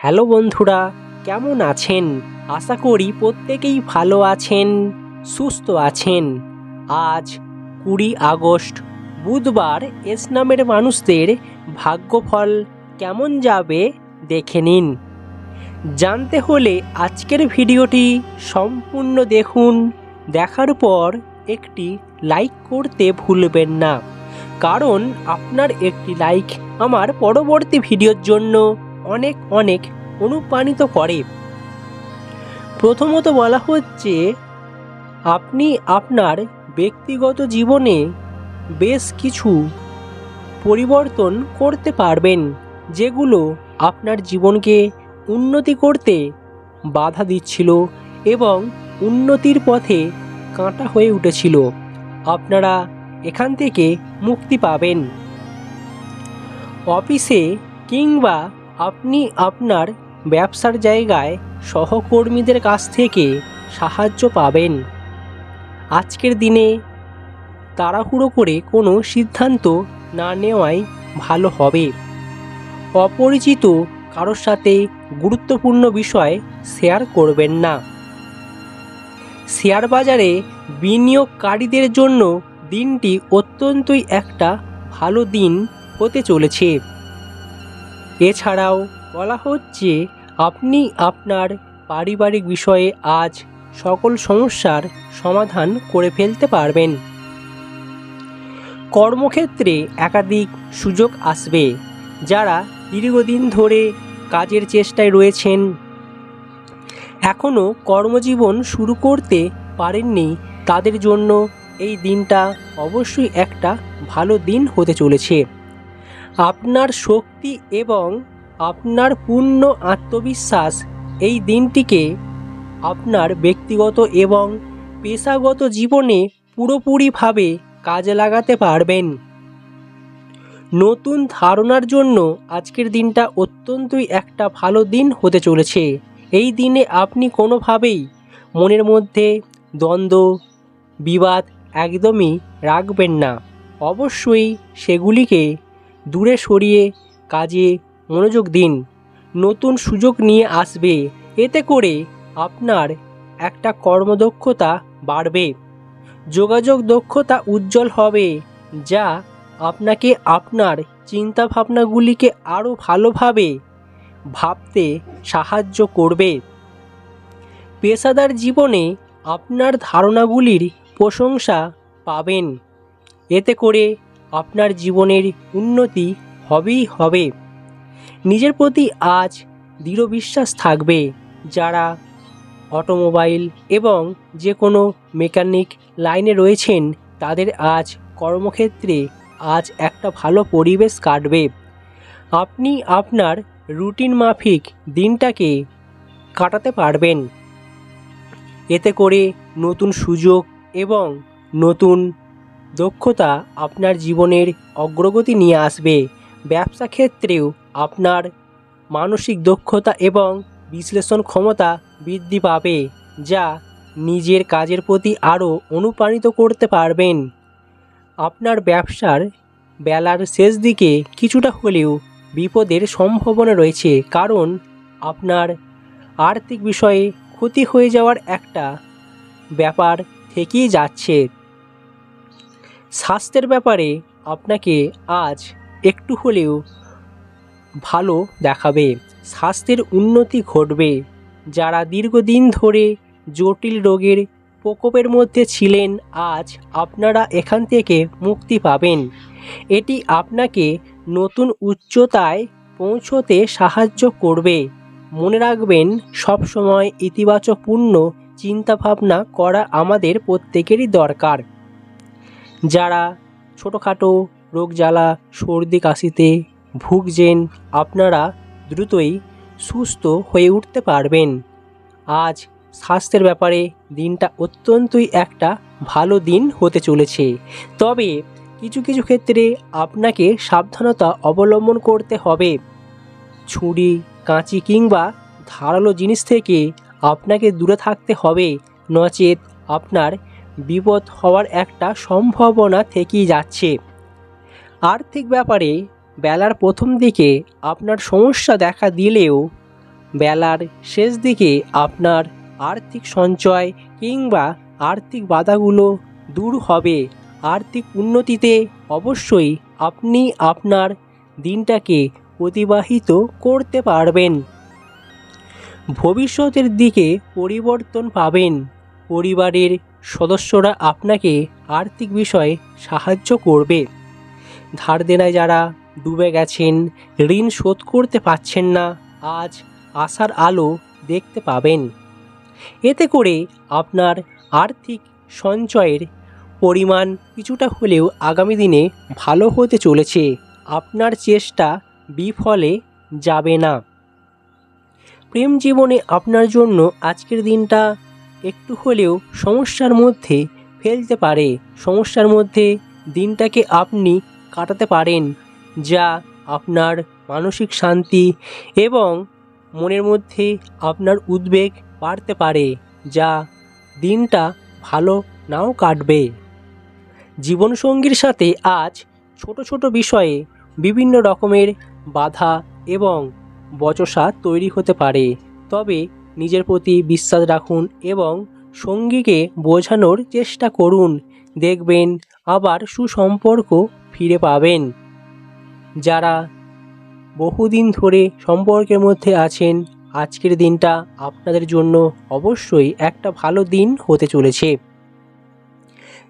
Hello বন্ধুরা, কেমন আছেন? আশা করি প্রত্যেকেই ভালো আছেন, সুস্থ আছেন। আজ কুড়ি আগস্ট, বুধবার এস নামের মানুষদের ভাগ্যফল কেমন যাবে দেখে নিন। জানতে হলে আজকের ভিডিওটি সম্পূর্ণ দেখুন, দেখার পর একটি লাইক করতে ভুলবেন না। কারণ আপনার একটি লাইক আমার পরবর্তী ভিডিওর জন্য অনেক অনেক অনুপ্রাণিত করে। প্রথমত বলা হচ্ছে, আপনি আপনার ব্যক্তিগত জীবনে বেশ কিছু পরিবর্তন করতে পারবেন, যেগুলো আপনার জীবনকে উন্নতি করতে বাধা দিচ্ছিল এবং উন্নতির পথে কাঁটা হয়ে উঠেছিল। আপনারা এখান থেকে মুক্তি পাবেন। অফিসে কিংবা আপনি আপনার ব্যবসার জায়গায় সহকর্মীদের কাছ থেকে সাহায্য পাবেন। আজকের দিনে তাড়াহুড়ো করে কোনো সিদ্ধান্ত না নেওয়াই ভালো হবে। অপরিচিত কারোর সাথে গুরুত্বপূর্ণ বিষয় শেয়ার করবেন না। শেয়ার বাজারে বিনিয়োগকারীদের জন্য দিনটি অত্যন্তই একটা ভালো দিন হতে চলেছে। এছাড়াও বলা হচ্ছে আপনি আপনার পারিবারিক বিষয়ে আজ সকল সমস্যার সমাধান করে ফেলতে পারবেন। কর্মক্ষেত্রে একাধিক সুযোগ আসবে যারা দীর্ঘদিন ধরে কাজের চেষ্টায় রয়েছেন। এখনও কর্মজীবন শুরু করতে পারেননি, তাদের জন্য এই দিনটা অবশ্যই একটা ভালো দিন হতে চলেছে। আপনার শক্তি এবং আপনার পূর্ণ আত্মবিশ্বাস এই দিনটিকে আপনার ব্যক্তিগত এবং পেশাগত জীবনে পুরোপুরিভাবে কাজে লাগাতে পারবেন। নতুন ধারণার জন্য আজকের দিনটা অত্যন্তই একটা ভালো দিন হতে চলেছে। এই দিনে আপনি কোনোভাবেই মনের মধ্যে দ্বন্দ্ব, বিবাদ একদমই রাখবেন না। অবশ্যই সেগুলিকে দূরে সরিয়ে কাজে মনোযোগ দিন। নতুন সুযোগ নিয়ে আসবে। এতে করে আপনার একটা কর্মদক্ষতা বাড়বে। যোগাযোগ দক্ষতা উজ্জ্বল হবে, যা আপনাকে আপনার চিন্তাভাবনাগুলিকে আরও ভালোভাবে ভাবতে সাহায্য করবে। পেশাদার জীবনে আপনার ধারণাগুলির প্রশংসা পাবেন। এতে করে আপনার জীবনের উন্নতি হবেই হবে। নিজের প্রতি আজ দৃঢ় বিশ্বাস থাকবে যারা অটোমোবাইল এবং যে কোনো মেকানিক লাইনে রয়েছেন, তাদের আজ কর্মক্ষেত্রে আজ একটা ভালো পরিবেশ কাটবে। আপনি আপনার রুটিন মাফিক দিনটাকে কাটাতে পারবেন। এতে করে নতুন সুযোগ এবং নতুন দক্ষতা আপনার জীবনের অগ্রগতি নিয়ে আসবে। ব্যবসা ক্ষেত্রেও আপনার মানসিক দক্ষতা এবং বিশ্লেষণ ক্ষমতা বৃদ্ধি পাবে, যা নিজের কাজের প্রতি আরও অনুপ্রাণিত করতে পারবেন। আপনার ব্যবসার বেলার শেষ দিকে কিছুটা হলেও বিপদের সম্ভাবনা রয়েছে, কারণ আপনার আর্থিক বিষয়ে ক্ষতি হয়ে যাওয়ার একটা ব্যাপার থেকেই যাচ্ছে। স্বাস্থ্যের ব্যাপারে আপনাকে আজ একটু হলেও ভালো দেখাবে। স্বাস্থ্যের উন্নতি ঘটবে। যারা দীর্ঘদিন ধরে জটিল রোগের প্রকোপের মধ্যে ছিলেন, আজ আপনারা এখান থেকে মুক্তি পাবেন। এটি আপনাকে নতুন উচ্চতায় পৌঁছতে সাহায্য করবে। মনে রাখবেন, সবসময় ইতিবাচকপূর্ণ চিন্তাভাবনা করা আমাদের প্রত্যেকেরই দরকার। যারা ছোটোখাটো রোগ জ্বালা, সর্দি কাশিতে ভুগছেন, আপনারা দ্রুতই সুস্থ হয়ে উঠতে পারবেন। আজ স্বাস্থ্যের ব্যাপারে দিনটা অত্যন্তই একটা ভালো দিন হতে চলেছে। তবে কিছু কিছু ক্ষেত্রে আপনাকে সাবধানতা অবলম্বন করতে হবে। ছুরি, কাঁচি কিংবা ধারালো জিনিস থেকে আপনাকে দূরে থাকতে হবে। নচেত আপনার বিপদ হওয়ার একটা সম্ভাবনা থেকেই যাচ্ছে। আর্থিক ব্যাপারে বেলার প্রথম দিকে আপনার সমস্যা দেখা দিলেও বেলার শেষ দিকে আপনার আর্থিক সঞ্চয় কিংবা আর্থিক বাধাগুলো দূর হবে। আর্থিক উন্নতিতে অবশ্যই আপনি আপনার দিনটাকে অতিবাহিত করতে পারবেন। ভবিষ্যতের দিকে পরিবর্তন পাবেন। পরিবারের সদস্যরা আপনাকে আর্থিক বিষয়ে সাহায্য করবে। ধার দেনায় যারা ডুবে গেছেন, ঋণ শোধ করতে পারছেন না, আজ আশার আলো দেখতে পাবেন। এতে করে আপনার আর্থিক সঞ্চয়ের পরিমাণ কিছুটা হলেও আগামী দিনে ভালো হতে চলেছে। আপনার চেষ্টা বিফলে যাবে না। প্রেম জীবনে আপনার জন্য আজকের দিনটা একটু হলেও সমস্যার মধ্যে ফেলতে পারে। সমস্যার মধ্যে দিনটাকে আপনি কাটাতে পারেন, যা আপনার মানসিক শান্তি এবং মনের মধ্যে আপনার উদ্বেগ বাড়তে পারে, যা দিনটা ভালো নাও কাটবে। জীবনসঙ্গীর সাথে আজ ছোট ছোট বিষয়ে বিভিন্ন রকমের বাধা এবং বচসা তৈরি হতে পারে, তবে নিজের প্রতি বিশ্বাস রাখুন এবং সঙ্গীকে বোঝানোর চেষ্টা করুন। দেখবেন আবার সুসম্পর্ক ফিরে পাবেন। যারা বহুদিন ধরে সম্পর্কের মধ্যে আছেন, আজকের দিনটা আপনাদের জন্য অবশ্যই একটা ভালো দিন হতে চলেছে।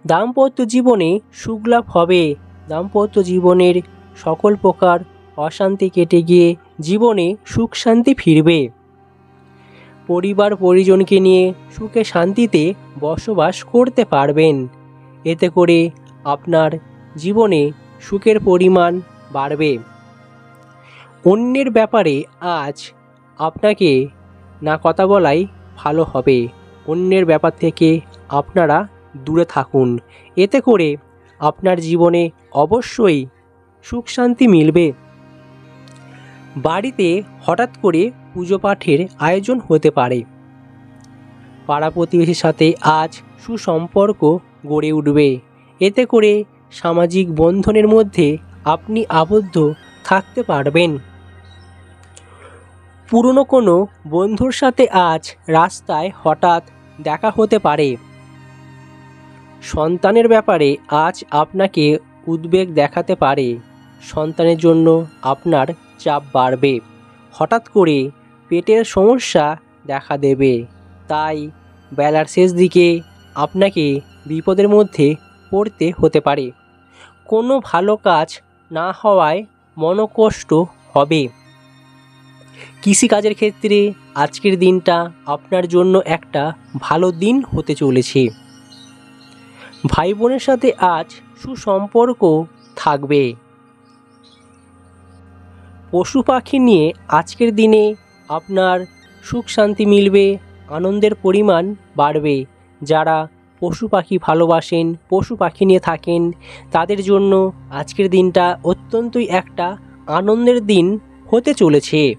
দাম্পত্য জীবনে সুখলাভ হবে। দাম্পত্য জীবনের সকল প্রকার অশান্তি কেটে গিয়ে জীবনে সুখ শান্তি ফিরবে। পরিবার পরিজনকে নিয়ে সুখে শান্তিতে বসবাস করতে পারবেন। এতে করে আপনার জীবনে সুখের পরিমাণ বাড়বে। অন্যের ব্যাপারে আজ আপনাকে না কথা বলাই ভালো হবে। অন্যের ব্যাপার থেকে আপনারা দূরে থাকুন। এতে করে আপনার জীবনে অবশ্যই সুখ শান্তি মিলবে। বাড়িতে হঠাৎ করে পুজো পাঠের আয়োজন হতে পারে। পাড়া প্রতিবেশীর সাথে আজ সুসম্পর্ক গড়ে উঠবে। এতে করে সামাজিক বন্ধনের মধ্যে আপনি আবদ্ধ থাকতে পারবেন। পুরনো কোনো বন্ধুর সাথে আজ রাস্তায় হঠাৎ দেখা হতে পারে। সন্তানের ব্যাপারে আজ আপনাকে উদ্বেগ দেখাতে পারে। সন্তানের জন্য আপনার চাপ বাড়বে। হঠাৎ করে পেটের সমস্যা দেখা দেবে। তাই বেলার শেষ দিকে আপনাকে বিপদের মধ্যে পড়তে হতে পারে। কোনো ভালো কাজ না হওয়ায় মনোকষ্ট হবে। কৃষিকাজের ক্ষেত্রে আজকের দিনটা আপনার জন্য একটা ভালো দিন হতে চলেছে। ভাই বোনের সাথে আজ সুসম্পর্ক থাকবে। পশু পাখি নিয়ে আজকের দিনে আপনার সুখ শান্তি মিলবে, আনন্দের পরিমাণ বাড়বে। যারা পশু পাখি ভালোবাসেন, পশু পাখি নিয়ে থাকেন, তাদের জন্য আজকের দিনটা অত্যন্তই একটা আনন্দের দিন হতে চলেছে।